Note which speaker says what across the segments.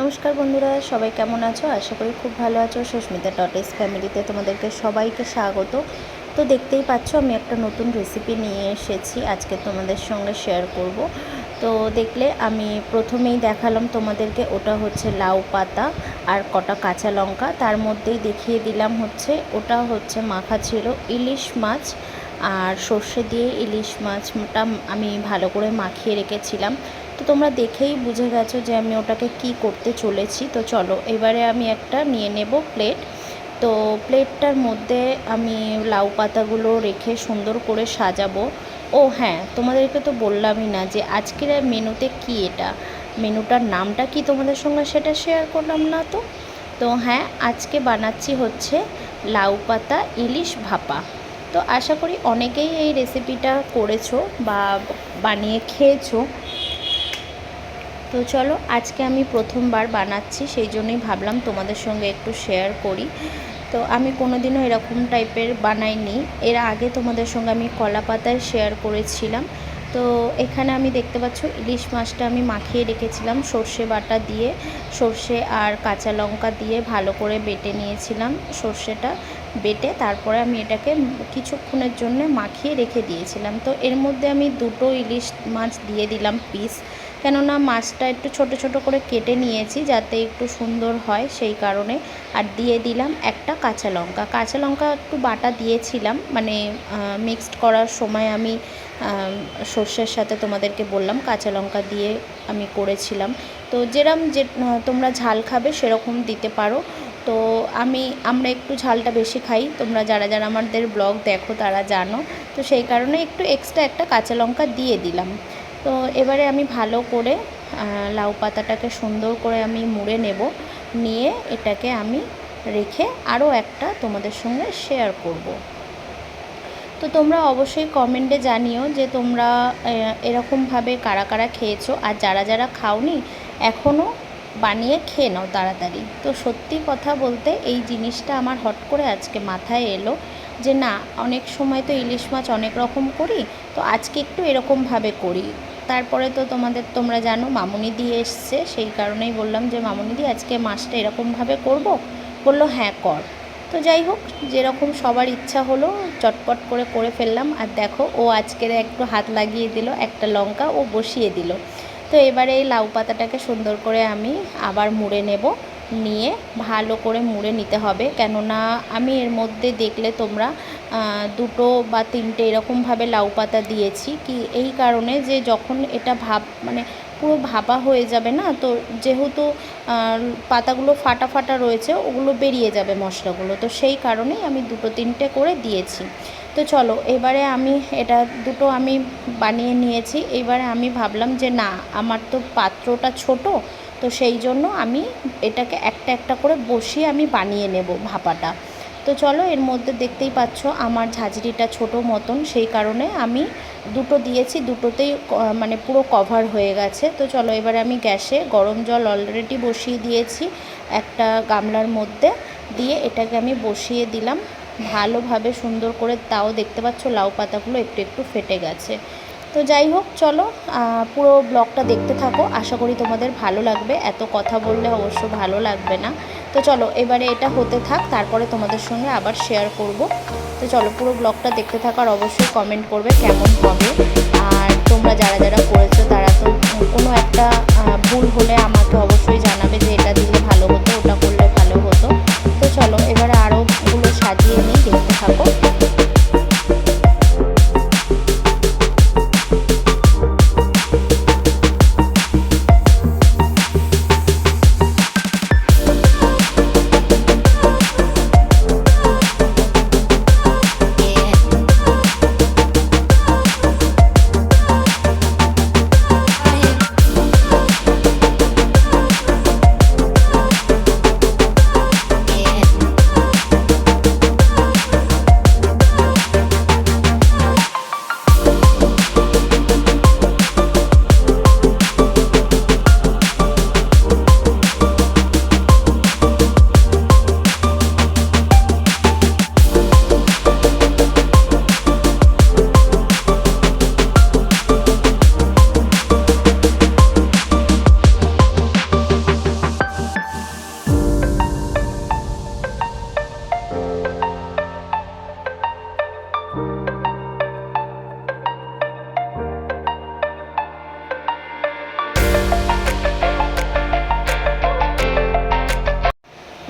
Speaker 1: নমস্কার বন্ধুরা, সবাই কেমন আছো? আশা করি খুব ভালো আছো। সুস্মিতা টটেস ফ্যামিলিতে তোমাদেরকে সবাইকে স্বাগত। তো দেখতেই পাচ্ছ, আমি একটা নতুন রেসিপি নিয়ে এসেছি। আজকে তোমাদের সঙ্গে শেয়ার করব। তো দেখলে, আমি প্রথমেই দেখালাম তোমাদেরকে, ওটা হচ্ছে লাউ পাতা আর কটা কাঁচা লঙ্কা। তার মধ্যেই দেখিয়ে দিলাম হচ্ছে, ওটা হচ্ছে মাখা ছিল ইলিশ মাছ আর সর্ষে দিয়ে ইলিশ মাছটা আমি ভালো করে মাখিয়ে রেখেছিলাম। তো তোমরা দেখেই বুঝে গেছো যে আমি ওটাকে কি করতে চলেছি। তো চলো, এবারে আমি একটা নিয়ে নেব প্লেট তো প্লেটটার মধ্যে আমি লাউ পাতাগুলো রেখে সুন্দর করে সাজাবো। ও হ্যাঁ তোমাদেরকে তো বললামই না যে আজকের মেনুতে কি এটা? মেনুটার নামটা কি তোমাদের সঙ্গে সেটা শেয়ার করলাম না তো? তো হ্যাঁ আজকে বানাচ্ছি হচ্ছে লাউ পাতা ইলিশ ভাপা। তো আশা করি অনেকেই এই রেসিপিটা করেছ বা বানিয়ে খেয়েছো। তো চলো, আজকে আমি প্রথমবার বানাচ্ছি, সেই জন্যই ভাবলাম তোমাদের সঙ্গে একটু শেয়ার করি। তো আমি কোনো দিনও এরকম টাইপের বানাইনি। এর আগে তোমাদের সঙ্গে আমি কলা পাতায় শেয়ার করেছিলাম। তো এখানে আমি দেখতে পাচ্ছ, ইলিশ মাছটা আমি মাখিয়ে রেখেছিলাম, সর্ষে বাটা দিয়ে, সর্ষে আর কাঁচা লঙ্কা দিয়ে ভালো করে বেটে নিয়েছিলাম সর্ষেটা, বেটে তারপরে আমি এটাকে কিছুক্ষণের জন্য মাখিয়ে রেখে দিয়েছিলাম। তো এর মধ্যে আমি দুটো ইলিশ মাছ দিয়ে দিলাম পিস কেননা মাছটা একটু ছোট ছোট করে কেটে নিয়েছি যাতে একটু সুন্দর হয় সেই কারণে। আর দিয়ে দিলাম একটা কাঁচা লঙ্কা। কাঁচা লঙ্কা একটু বাটা দিয়েছিলাম মানে মিক্সড করার সময় আমি সর্ষের সাথে তোমাদেরকে বললাম, কাঁচা লঙ্কা দিয়ে আমি করেছিলাম। তো যেরম যে তোমরা ঝাল খাবে সেরকম দিতে পারো। তো আমি, আমরা একটু ঝালটা বেশি খাই। তোমরা যারা যারা আমাদের ব্লগ দেখো তারা জানো। তো সেই কারণে একটু এক্সট্রা একটা কাঁচা লঙ্কা দিয়ে দিলাম। তো এবারে আমি ভালো করে লাউ পাতাটাকে সুন্দর করে আমি মুড়ে নেব। নিয়ে এটাকে আমি রেখে আরও একটা তোমাদের সঙ্গে শেয়ার করব। তো তোমরা অবশ্যই কমেন্টে জানিও যে তোমরা এরকমভাবে কারা কারা খেয়েছো আর যারা যারা খাওনি এখনও বানিয়ে খেয়ে নাও তাড়াতাড়ি। তো সত্যি কথা বলতে এই জিনিসটা আমার হট করে আজকে মাথায় এলো যে না, অনেক সময় তো ইলিশ মাছ অনেক রকম করি, তো আজকে একটু এরকমভাবে করি। তারপরে তো তোমাদের তোমরা জানো মামুনিদি এসছে, সেই কারণেই বললাম যে মামুনিদি আজকে মাছটা এরকমভাবে করব? বলল হ্যাঁ কর। তো যাই হোক, যেরকম সবার ইচ্ছা হলো, চটপট করে করে ফেললাম। আর দেখো, ও আজকের একটু হাত লাগিয়ে দিল, একটা লঙ্কা ও বসিয়ে দিল। তো এবারে এই লাউ পাতাটাকে সুন্দর করে আমি আবার মুড়ে নেব। নিয়ে ভালো করে মুড়ে নিতে হবে। কেননা আমি এর মধ্যে দেখলে তোমরা দুটো বা তিনটে এরকমভাবে লাউ পাতা দিয়েছি। কি এই কারণে যে যখন এটা ভাব মানে পুরো ভাপা হয়ে যাবে না, তো যেহেতু পাতাগুলো ফাটা ফাটা রয়েছে, ওগুলো বেরিয়ে যাবে মশলাগুলো। তো সেই কারণেই আমি দুটো তিনটে করে দিয়েছি। তো চলো, এবারে আমি এটা দুটো আমি বানিয়ে নিয়েছি। এবারে আমি ভাবলাম যে না, আমার তো পাত্রটা ছোট তো সেই জন্য আমি এটাকে একটা একটা করে বসিয়ে আমি বানিয়ে নেব ভাপাটা। তো চলো এর মধ্যে দেখতেই পাচ্ছ আমার ঝাঁঝরিটা ছোট মতন, সেই কারণে আমি দুটো দিয়েছি, দুটোতেই মানে পুরো কভার হয়ে গেছে। তো চলো এবারে আমি গ্যাসে গরম জল অলরেডি বসিয়ে দিয়েছি একটা গামলার মধ্যে, দিয়ে এটাকে আমি বসিয়ে দিলাম। ভালোভাবে সুন্দর করে তাও দেখতে পাচ্ছ লাউ পাতাগুলো একটু একটু ফেটে গেছে। তো যাই হোক, চলো পুরো ব্লগটা দেখতে থাকো। আশা করি তোমাদের ভালো লাগবে। এত কথা বললে অবশ্য ভালো লাগবে না। তো চলো, এবারে এটা হতে থাক, তারপরে তোমাদের সঙ্গে আবার শেয়ার করব। তো চলো, পুরো ব্লগটা দেখতে থাকার অবশ্যই কমেন্ট করবে কেমন হবে। আর তোমরা যারা যারা করেছ, তারা তো কোনো একটা ভুল হলে আমাকে অবশ্যই জানাবে যে এটা দিলে ভালো হতো, ওটা করলে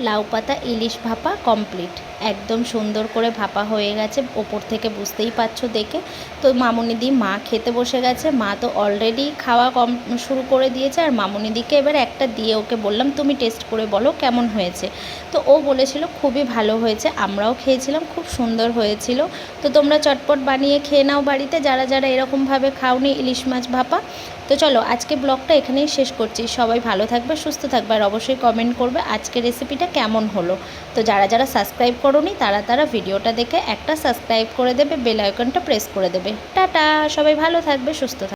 Speaker 1: লাউ পাতা ইলিশ ভাপা কমপ্লিট। একদম সুন্দর করে ভাপা হয়ে গেছে, ওপর থেকে বুঝতেই পারছ দেখে। তো মামুনিদি মা খেতে বসে গেছে, মা তো অলরেডি খাওয়া কম শুরু করে দিয়েছে, আর মামুনিদিকে এবার একটা দিয়ে ওকে বললাম, তুমি টেস্ট করে বলো কেমন হয়েছে? তো ও বলেছিল, খুবই ভালো হয়েছে, আমরাও খেয়েছিলাম, খুব সুন্দর হয়েছিল। তো তোমরা চটপট বানিয়ে খেয়ে নাও বাড়িতে, যারা যারা এরকমভাবে খাওনি ইলিশ মাছ ভাপা। তো চলো, আজকে ব্লগটা এখানেই শেষ করছি। সবাই ভালো থাকবে, সুস্থ থাকবে, আর অবশ্যই কমেন্ট করবে আজকে রেসিপিটা কেমন হলো। তো যারা যারা সাবস্ক্রাইব করোনি, তারা তারা ভিডিওটা দেখে একটা সাবস্ক্রাইব করে দেবে বেল আইকনটা প্রেস করে দেবে। টাটা, সবাই ভালো থাকবে, সুস্থ থাকবে।